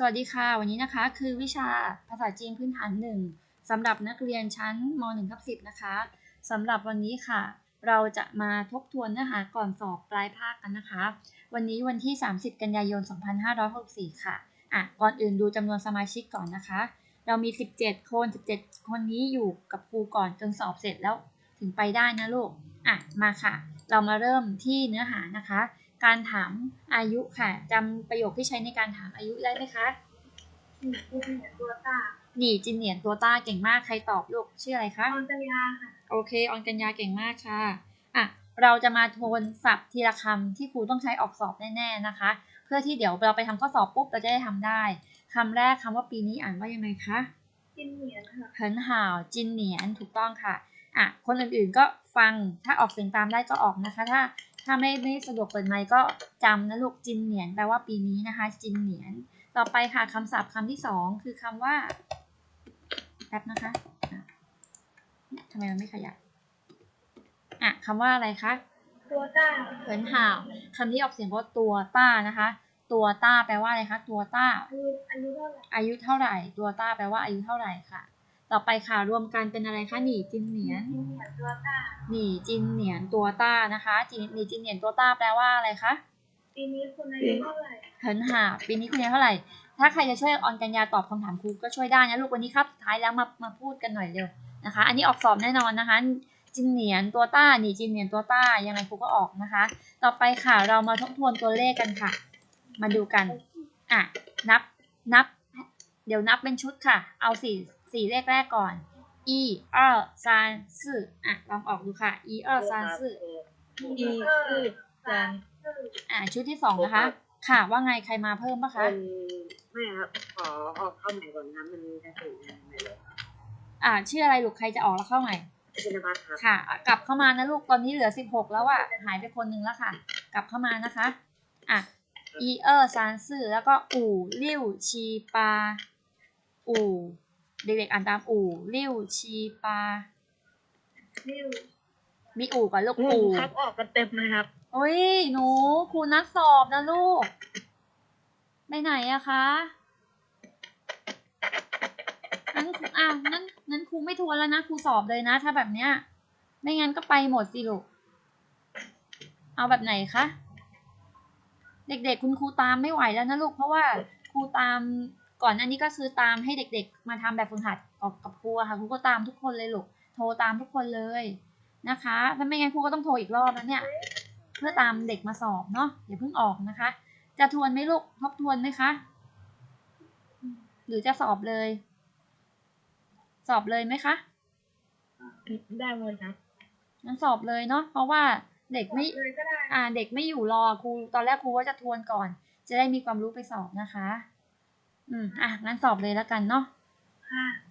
สวัสดีค่ะ วันนี้นะคะ คือวิชาภาษาจีนพื้นฐานหนึ่งสำหรับนักเรียนชั้นม .1 ทับ10 นะคะสำหรับวันนี้ค่ะ เราจะมาทบทวนเนื้อหาก่อนสอบปลายภาคกันนะคะ วันนี้วันที่ 30 กันยายน 2564 ค่ะอะ ก่อนอื่นดูจำนวนสมาชิกก่อนนะคะ เรามี 17 คน 17 คนนี้อยู่กับครูก่อนจนสอบเสร็จแล้วถึงไปได้นะลูกอะมาค่ะ เรามาเริ่มที่เนื้อหานะคะ การถามอายุค่ะจำประโยคที่ใช้ในการถามอายุได้ไหมคะหนีผู้เหนือตัวตาหนีจินเหนียนตัวต้าเก่งมากใครตอบลูกชื่ออะไรคะออนตยาค่ะโอเคออนกัญญาเก่งมากค่ะอะเราจะมาทวนศัพท์ทีละคำที่ครูต้องใช้ออกสอบแน่ๆนะคะ เพื่อที่เดี๋ยวเราไปทำข้อสอบปุ๊บเราจะได้ทำได้คำแรกคำว่าปีนี้อ่านว่ายังไงคะกินเหนียนค่ะเหินห่าวจินเหนียนถูกต้องค่ะอะคนอื่นๆก็ฟังถ้าออกเสียงตามได้ก็ออกนะคะ ถ้า ถ้าไม่ไม่สะดวกเปิดไมค์ก็จำนะลูกจินเหนียนแปลว่าปีนี้นะคะ จินเหนียน ต่อไปค่ะคำศัพท์คำที่สองคือคำว่าแป๊บนะคะอะทำไมมันไม่ขยับอะคำว่าอะไรคะตัวตาเหินห่าวคำที่ออกเสียงว่าตัวต้านะคะ ตัวต้าแปลว่าอะไรคะ ตัวต้าอายุอายุเท่าไหร่อายุเท่าไหร่ ตัวต้าแปลว่าอายุเท่าไหร่ค่ะ ต่อไปค่ะรวมกันเป็นอะไรคะหนีจินเหนียนกินเหนียนตัวตาหนีจินเหนียนตัวต้านะคะจีหนีจินเหนียนตัวต้าแปลว่าอะไรคะปีนี้คุณอายุเท่าไหร่เหินห่าวปีนี้คุณอายุเท่าไหร่ ถ้าใครจะช่วยออนกัญญาตอบคำถามครูก็ช่วยได้นะลูกวันนี้ครับสุดท้ายแล้วมามาพูดกันหน่อยเร็วนะคะ อันนี้ออกสอบแน่นอนนะคะ จินเหนียนตัวต้าหนีจินเหนียนตัวต้ายังไงครูก็ออกนะคะ ต่อไปค่ะเรามาทบทวนตัวเลขกันค่ะ มาดูกันอะนับนับ เดี๋ยวนับเป็นชุดค่ะ เอาสี่ สี่เลขแรกก่อนอีอ้อซานซื่ออะลองออกดูค่ะอีอ้อซานซื่ออีคือจันอะชุดที่สองนะคะ ค่ะว่าไงใครมาเพิ่มปะคะไม่ครับขอออกเข้าใหม่ก่อนนะมันจะถึงงานใหม่เลยอ่าชื่ออะไรลูกใครจะออกแล้วเข้าใหม่ค่ะ กลับเข้ามานะลูกตอนนี้เหลือสิบหกแล้วอะหายไปคนนึงแล้วค่ะ กลับเข้ามานะคะอะอีเออซานซื่อแล้วก็อู่ลิ่วชีปาอู่ เด็กๆอ่านตามอู่ลิ่วชีปาริ้วมีอู่กับลูกงงอู่ครับออกกันเต็มเลยครับโอ้ยหนูครูนัดสอบนะลูกไปไหนอะคะงั้นอะงั้นงั้นครูไม่ทวนแล้วนะครูสอบเลยนะ ถ้าแบบเนี้ย ไม่งั้นก็ไปหมดสิลูกเอาแบบไหนคะเด็กๆคุณครูตามไม่ไหวแล้วนะลูกเพราะว่าครูตาม ก่อนหน้านี้ก็คือตามให้เด็กๆ มาทำแบบฝึกหัดกับกับครูอะค่ะครูก็ตามทุกคนเลยลูกโทรตามทุกคนเลยนะคะถ้าไม่งั้นครูก็ต้องโทรอีกรอบแล้วเนี่ย เพื่อตามเด็กมาสอบเนาะอย่าเพิ่งออกนะคะ จะทวนไหมลูกทบทวนไหมคะหรือจะสอบเลย สอบเลยไหมคะได้หมดครับงั้นสอบเลยเนาะเพราะว่าเด็กไม่เลยก็ได้อ่าเด็กไม่อยู่รอครูตอนแรกครูว่าจะทวนก่อน จะได้มีความรู้ไปสอบนะคะ อืม อะ งั้นสอบเลยแล้วกันเนาะค่ะ